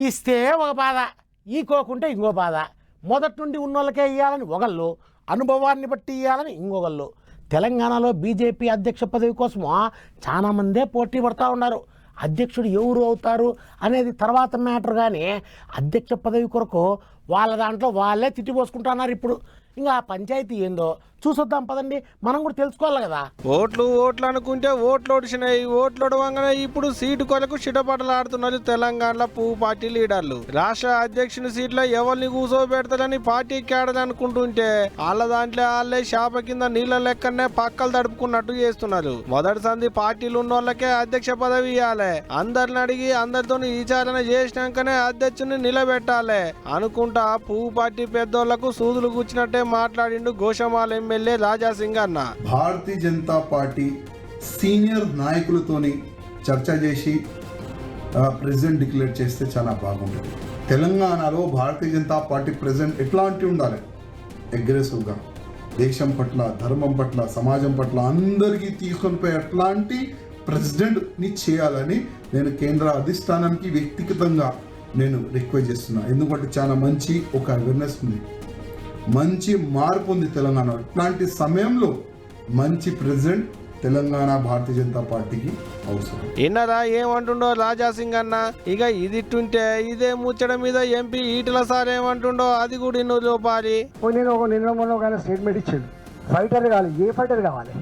ఇస్తే ఒక బాధ ఈకోకుంటే ఇంకో బాధ. మొదటి నుండి ఉన్నోళ్ళకే ఇవ్వాలని ఒకళ్ళు అనుభవాన్ని బట్టి ఇవ్వాలని ఇంకొకళ్ళు. తెలంగాణలో బీజేపీ అధ్యక్ష పదవి కోసం చాలామందే పోటీ పడతా ఉన్నారు. అధ్యక్షుడు ఎవరు అవుతారు అనేది తర్వాత మ్యాటర్ కానీ అధ్యక్ష పదవి కొరకు వాళ్ళ దాంట్లో వాళ్ళే తిట్టిపోసుకుంటున్నారు ఇప్పుడు. ఇంకా ఆ పంచాయతీ ఏందో చూసొద్దాం పదండి. మనం కూడా తెలుసుకోవాలి కదా. ఓట్లు ఓట్లు అనుకుంటే ఓట్లు ఒడిచినాయి ఓట్లు ఒడవంగానే ఇప్పుడు సీటు కొరకు చిటపటలాడుతున్నారు తెలంగాణలో పువ్వు పార్టీ లీడర్లు. రాష్ట్ర అధ్యక్షుని సీట్లో ఎవరిని కూర్చోబెడతారని పార్టీ కేడలు అనుకుంటుంటే వాళ్ళ దాంట్లో వాళ్ళే షాప కింద నీళ్ళ లెక్కనే పక్కలు తడుపుకున్నట్టు చేస్తున్నారు. మొదటి సంది పార్టీలు ఉన్న వాళ్ళకే అధ్యక్ష పదవి ఇవ్వాలి అందరిని అడిగి అందరితో విచారణ చేసినాకనే అధ్యక్షుని నిలబెట్టాలి. అనుకుంటా పువ్వు పార్టీ పెద్దోళ్ళకు సూదులు కూర్చున్నట్టే మాట్లాడిండు గోషమాల ఎమ్మెల్యే రాజాసింగ్ అన్న భారతీయ జనతా పార్టీ సీనియర్ నాయకులతోని చర్చ చేసి ప్రెసిడెంట్ డిక్లేర్ చేస్తే చాలా బాగుంటుంది. తెలంగాణలో భారతీయ జనతా పార్టీ ప్రెసిడెంట్ ఎట్లాంటి ఉండాలి? అగ్రెసివ్గా. దేశం పట్ల ధర్మం పట్ల సమాజం పట్ల అందరికీ తీసుకొని పోయి అట్లాంటి ప్రెసిడెంట్ని చేయాలని నేను కేంద్ర అధిష్టానానికి వ్యక్తిగతంగా నేను రిక్వెస్ట్ చేస్తున్నా. ఎందుకంటే చాలా మంచి ఒక అవేర్నెస్ ఉంది. మంచి మార్పు ఉంది తెలంగాణ. ఇట్లాంటి సమయంలో మంచి ప్రెసిడెంట్ తెలంగాణ భారతీయ జనతా పార్టీకి అవసరం. విన్నరా ఏమంటుండో రాజా సింగ్ అన్న? ఇక ఇదిట్టుంటే ఇదే ముచ్చట మీద ఎంపీ ఈటల సార్ ఏమంటుండో? అది కూడా ఇన్ను లోపారి ఓ నేను ఒక నిన్న మొన్న ఒక స్టేట్మెంట్ ఇచ్చాడు. ఫైటర్ కావాలి ఏ ఫైటర్ కావాలి?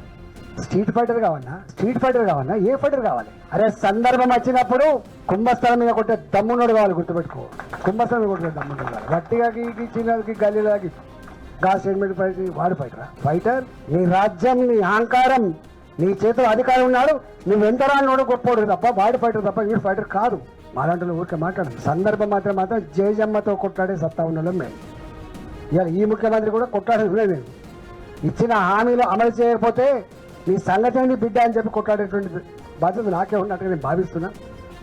స్ట్రీట్ ఫైటర్ కావాలన్నా స్ట్రీట్ ఫైటర్ కావాలన్నా ఏ ఫైటర్ కావాలి? అరే సందర్భం వచ్చినప్పుడు కుంభస్థలం మీద కొట్టే దమ్మున్నోడు కావాలి గుర్తుపెట్టుకో. కుంభస్థలం మీద కొట్టే దమ్మునోడు కావాలి. గట్టిగా చిన్నకి గల్లీలాగి గా స్టేట్మెంట్ ఫైటర్ వాడు ఫైటరా? ఫైటర్? నీ రాజ్యం నీ అహంకారం నీ చేతిలో అధికారం ఉన్నాడు నువ్వు ఎంత రానోడు గొప్పోడు తప్ప వాడు ఫైటర్ తప్ప వీడు ఫైటర్ కాదు. మాలాంటి ఊరికే మాట్లాడదు సందర్భం మాత్రం మాత్రం జయజమ్మతో కొట్లాడే సత్తా ఉన్న మేము. ఇవాళ ఈ ముఖ్యమంత్రి కూడా కొట్లాడేది లేదు ఇచ్చిన హామీలు అమలు చేయకపోతే నీ సంగతి బిడ్డ అని చెప్పి కొట్లాడేటువంటి బాధ్యత నాకే ఉన్నట్టుగా నేను భావిస్తున్నా.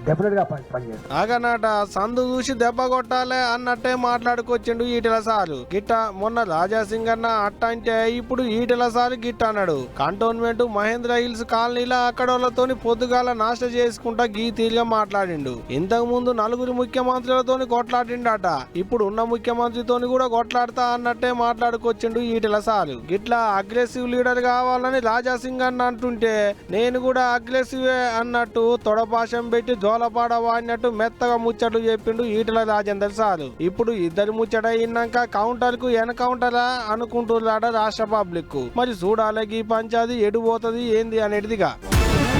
డెఫినెట్గా పనిచేస్తాను ఆగనాట సందు చూసి దెబ్బ కొట్టాలే అన్నట్టే మాట్లాడుకొచ్చిండు ఈటల సారు. గిట్ట మొన్న రాజా సింగ్ అన్న అట్ట అంటే ఇప్పుడు ఈటల సారు గిట్ట అన్నాడు. కంటోన్మెంట్ మహేంద్ర హిల్స్ కాలనీలో అక్కడోళ్ళతోని పొద్దుగాల నాశ చేసుకుంటా గీ తీరుగా మాట్లాడిండు. ఇంతకు ముందు నలుగురు ముఖ్యమంత్రులతో కొట్లాడిండట. ఇప్పుడు ఉన్న ముఖ్యమంత్రితోని కూడా కొట్లాడతా అన్నట్టే మాట్లాడుకొచ్చిండు ఈటల సారు. గిట్లా అగ్రెసివ్ లీడర్ కావాలని రాజా సింగ్ అన్న అంటుంటే నేను కూడా అగ్రెసివే అన్నట్టు తొడపాశం పెట్టి జోలపాడ వాడినట్టు మెత్తగా ముచ్చట్లు చెప్పిండు ఈటల రాజేందర్ సారు. ఇప్పుడు ఇద్దరు ముచ్చట అయినాక కౌంటర్కు ఎన్కౌంటరా అనుకుంటున్నాడ రాష్ట్ర పబ్లిక్ మరి చూడాలి ఈ పంచాది ఎడిపోతుంది ఏంది అనేటిదిగా.